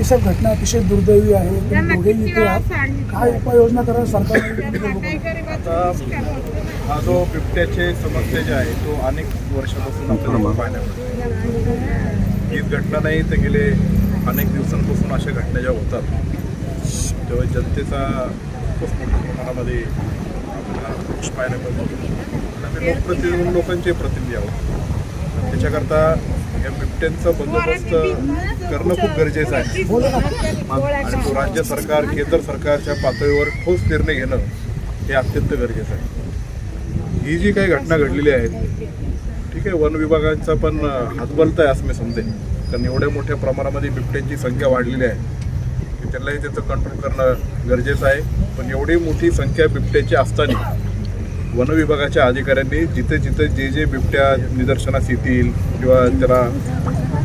ही सब घटना अतिशय दुर्दैवी आहे. दोघेही इथे आहात. काय उपाययोजना करा सरकारने आता हा जो बिबट्याचे समस्या जे आहे तो अनेक वर्षापासून आपल्याला पाहायला मिळतो. हीच घटना नाही तर गेले अनेक दिवसांपासून अशा घटना ज्या होतात तेव्हा जनतेचा खूप मोठ्या प्रमाणामध्ये पाहायला मिळतो. आणि आम्ही लोकप्रतिनिधी म्हणून लोकांचे प्रतिनिधी आहोत. त्याच्याकरता या बिबट्यांचा बंदोबस्त करणं खूप गरजेचं आहे. आणि तो राज्य सरकार केंद्र सरकारच्या पातळीवर ठोस निर्णय घेणं हे अत्यंत गरजेचं आहे. ही जी काही घटना घडलेली आहेत ठीक आहे वन विभागांचा पण हातबलत आहे असं मी समजेन. कारण एवढ्या मोठ्या प्रमाणामध्ये बिबट्यांची संख्या वाढलेली आहे. की त्यांनाही त्याचं कंट्रोल करणं गरजेचं आहे. पण एवढी मोठी संख्या बिबट्याची असताना वन विभागाच्या अधिकाऱ्यांनी जिथे जिथे जे जे बिबट्या निदर्शनास येतील किंवा त्याला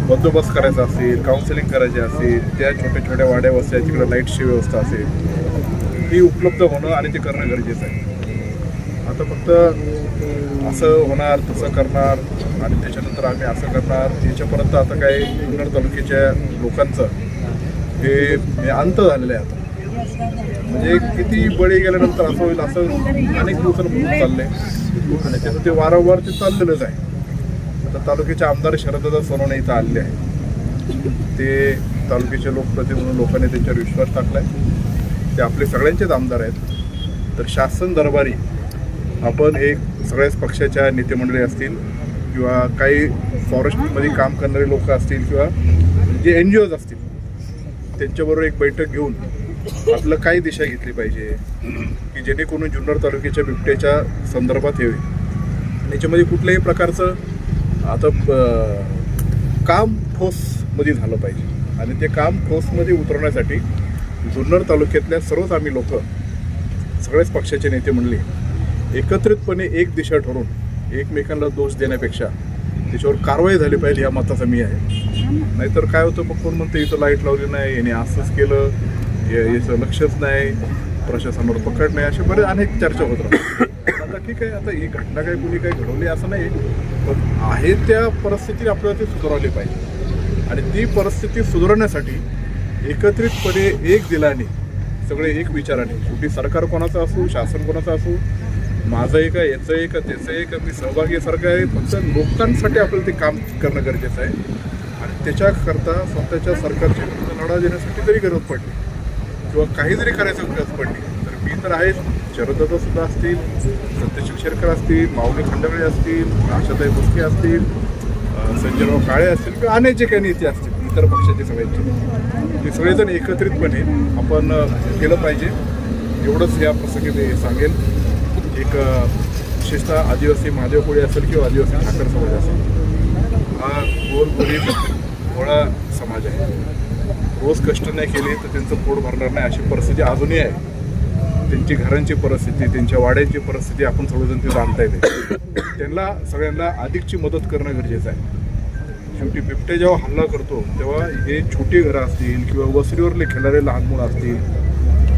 बंदोबस्त करायचा असेल काउन्सिलिंग करायचे असेल त्या छोट्या छोट्या वाड्या वस्त्या तिकडे लाईटची व्यवस्था असेल ही उपलब्ध होणं आणि ते करणं गरजेचं आहे. आता फक्त असं होणार तसं करणार आणि त्याच्यानंतर आम्ही असं करणार. याच्यापर्यंत आता काय जुन्नर तालुक्याच्या लोकांचं हे हे अंत झालेलं आहे आता. म्हणजे किती बळी गेल्यानंतर असं होईल असं अनेक दिवसांपासून चाललंय. आणि त्याचं ते वारंवार ते चाललेलंच आहे. तर तालुक्याचे आमदार शरददा सोनवणे इथं आलेले आहे ते तालुक्याचे लोकप्रतिनिधी म्हणून लोकांनी त्यांच्यावर विश्वास टाकलाय. ते आपले सगळ्यांचेच आमदार आहेत. तर शासन दरबारी आपण एक सगळ्याच पक्षाच्या नेतेमंडळी असतील किंवा काही फॉरेस्टमध्ये काम करणारे लोक असतील किंवा जे एन जी ओज असतील त्यांच्याबरोबर एक बैठक घेऊन आपलं काय दिशा घेतली पाहिजे. की जेणेकरून जुन्नर तालुक्याच्या बिबट्याच्या संदर्भात हे आणि याच्यामध्ये कुठल्याही प्रकारचं आता काम ठोसमध्ये झालं पाहिजे. आणि ते काम ठोसमध्ये उतरवण्यासाठी जुन्नर तालुक्यातल्या सर्वच आम्ही लोक सगळेच पक्षाचे नेते म्हणले एकत्रितपणे एक दिशा ठरून एकमेकांना दोष देण्यापेक्षा त्याच्यावर कारवाई झाली पाहिजे या मताचा मी आहे. नाहीतर काय होतं मग कोण म्हणतं इथं लाइट लावली नाही याने असंच केलं याचं लक्षच नाही प्रशासनावर पकड नाही असे बरेच अनेक चर्चा होत राहतात. आता ठीक आहे आता ही घटना काही कुणी काही घडवली असं नाही पण आहे त्या परिस्थिती आपल्याला ती सुधारवली पाहिजे. आणि ती परिस्थिती सुधारण्यासाठी एकत्रितपणे एक दिलाने सगळे एक विचाराने कुठे सरकार कोणाचं असू शासन कोणाचं असू माझं एक आहे याचं एक त्याचं एक मी सहभागी सारखं आहे फक्त लोकांसाठी आपल्याला ते काम करणं गरजेचं आहे. आणि त्याच्याकरता स्वतःच्या सरकारच्या विरुद्ध लढा देण्यासाठी जरी गरज पडली. किंवा काही जरी करायचं गरज पडली. तर मी तर आहेत शरददा सुद्धा असतील सत्यशिव शेरकर असतील माऊली खंडवळे असतील आशाताई भुसके असतील संजयराव काळे असतील किंवा अनेक जे काही नेते असतील इतर पक्षाचे सगळ्यांचे ते सगळेजण एकत्रितपणे आपण केलं पाहिजे. एवढंच या प्रसंगी मी सांगेन. एक विशेषतः आदिवासी महादेव कोळी असेल किंवा आदिवासी ठाकर समाज असेल. हा गोरगरीब मोळा समाज आहे. रोज कष्ट नाही केले तर त्यांचं पोट भरणार नाही अशी परिस्थिती अजूनही आहे. त्यांची घरांची परिस्थिती त्यांच्या वाड्यांची परिस्थिती आपण सर्वजण ते जाणता येते. त्यांना सगळ्यांना अधिकची मदत करणं गरजेचं आहे. शेवटी बिबटे जेव्हा हल्ला करतो तेव्हा हे छोटी घरं असतील किंवा वसरीवरले खेळणारे लहान मुलं असतील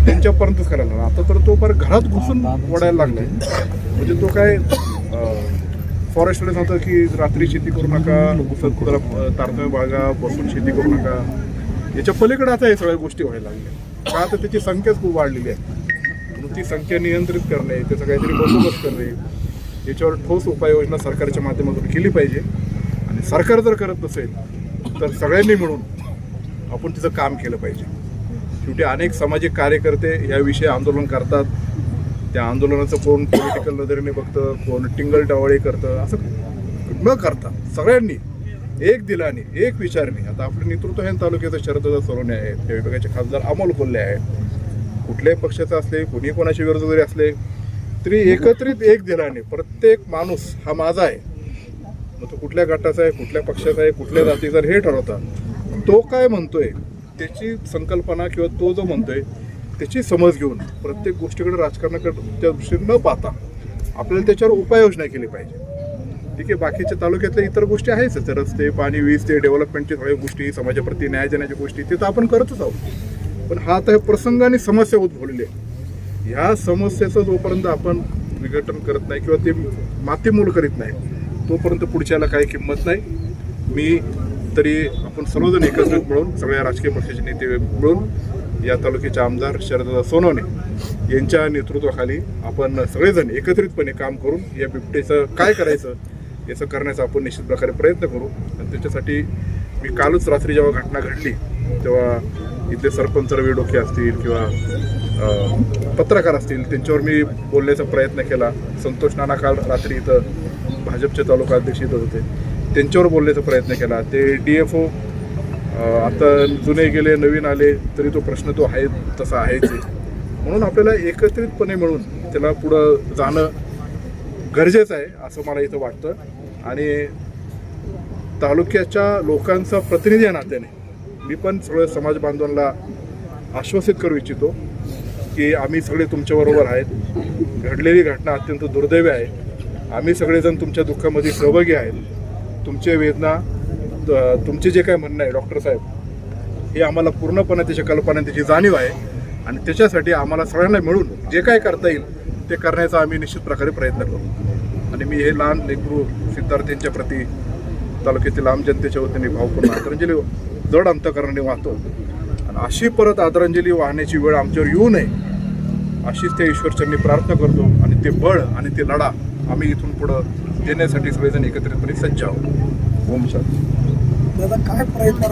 त्यांच्यापर्यंतच करायला लागला आता तर तो फार घरात घुसून ओढायला लागलाय. म्हणजे तो काय फॉरेस्टवाले सांगतात की रात्री शेती करू नका उसत तारतम्य बागा बसून शेती करू नका. याच्या पलीकडे आता हे सगळ्या गोष्टी व्हायला लागल्या. का तर त्याची संख्याच खूप वाढलेली आहे. मग ती संख्या नियंत्रित करणे त्याचं काहीतरी बंदोबस्त करणे याच्यावर ठोस उपाययोजना सरकारच्या माध्यमातून केली पाहिजे. आणि सरकार जर करत नसेल तर सगळ्यांनी मिळून आपण तिचं काम केलं पाहिजे. शेवटी अनेक सामाजिक कार्यकर्ते याविषयी आंदोलन करतात. त्या आंदोलनाचं कोण पॉलिटिकल नजरेने बघतं कोण टिंगल टावळी करतं असं न करता सगळ्यांनी एक दिलाने एक विचारणे. आता आपलं नेतृत्व हे तालुक्याचं शरददा सोनवणे आहेत या विभागाचे खासदार अमोल कोल्हे आहेत. कुठल्याही पक्षाचं असले कुणी कोणाचे विरोध जरी असले तरी एकत्रित एक दिनाने प्रत्येक माणूस हा माझा आहे. मग तो कुठल्या गटाचा आहे कुठल्या पक्षाचा आहे कुठल्या जातीचा हे ठरवतात तो काय म्हणतोय त्याची संकल्पना किंवा तो जो म्हणतोय त्याची समज घेऊन प्रत्येक गोष्टीकडे राजकारणाकडे त्या दृष्टीने न पाहता आपल्याला त्याच्यावर उपाययोजना केली पाहिजे. ठीक आहे बाकीच्या तालुक्यातल्या इतर गोष्टी आहेच. रस्ते पाणी वीज ते डेव्हलपमेंटच्या सगळ्या गोष्टी समाजाप्रती न्याय देण्याच्या गोष्टी ते तर आपण करतच आहोत. पण हा आता हे प्रसंगाने समस्या उद्भवलेली आहे. ह्या समस्येचं जोपर्यंत आपण विघटन करत नाही किंवा ते मातीमूल करीत नाही तोपर्यंत पुढच्याला काही किंमत नाही. मी तरी आपण सर्वजण एकत्रित मिळून सगळ्या राजकीय पक्षाचे नेते मिळून या तालुक्याचे आमदार शरद सोनवणे यांच्या नेतृत्वाखाली आपण सगळेजण एकत्रितपणे काम करून या बिबटेचं काय करायचं याचं करण्याचा आपण निश्चित प्रकारे प्रयत्न करू. आणि त्याच्यासाठी मी कालच रात्री जेव्हा घटना घडली तेव्हा इथले सरपंच रवी डोके असतील किंवा पत्रकार असतील त्यांच्यावर मी बोलण्याचा प्रयत्न केला. संतोष नाना काल रात्री इथं भाजपचे तालुका अध्यक्ष इथं होते. त्यांच्यावर बोलण्याचा प्रयत्न केला. ते डी एफ ओ आता जुने गेले नवीन आले तरी तो प्रश्न तो आहे तसा आहेच. आहे. म्हणून आपल्याला एकत्रितपणे मिळून त्याला पुढं जाणं गरजेचं आहे असं मला इथं वाटतं. आणि तालुक्याच्या लोकांचा प्रतिनिधी या नात्याने. मी पण सगळं समाज बांधवांना आश्वासित करू इच्छितो की आम्ही सगळे तुमच्याबरोबर आहेत. घडलेली घटना अत्यंत दुर्दैवी आहे. आम्ही सगळेजण तुमच्या दुःखामध्ये सहभागी आहेत. तुमचे वेदना तुमचे जे काय म्हणणं आहे डॉक्टर साहेब हे आम्हाला पूर्णपणे त्याच्या कल्पना त्याची जाणीव आहे. आणि त्याच्यासाठी आम्हाला सगळ्यांना मिळून जे काय करता येईल ते करण्याचा आम्ही निश्चित प्रकारे प्रयत्न करू. आणि मी हे लहान लेकरू सिद्धार्थ यांच्या प्रती तालुक्यातील आम जनतेच्या वतीने भावपूर्ण आदरांजली जड अंतकरणाने वाहतो. आणि अशी परत आदरांजली वाहण्याची वेळ आमच्यावर येऊ नये अशीच त्या ईश्वरचरणी प्रार्थना करतो आणि ते बळ आणि ते लढा आम्ही इथून पुढं देण्यासाठी सगळेजण एकत्रितपणे सज्ज आहोत. ओम शांती. दादा काय प्रयत्न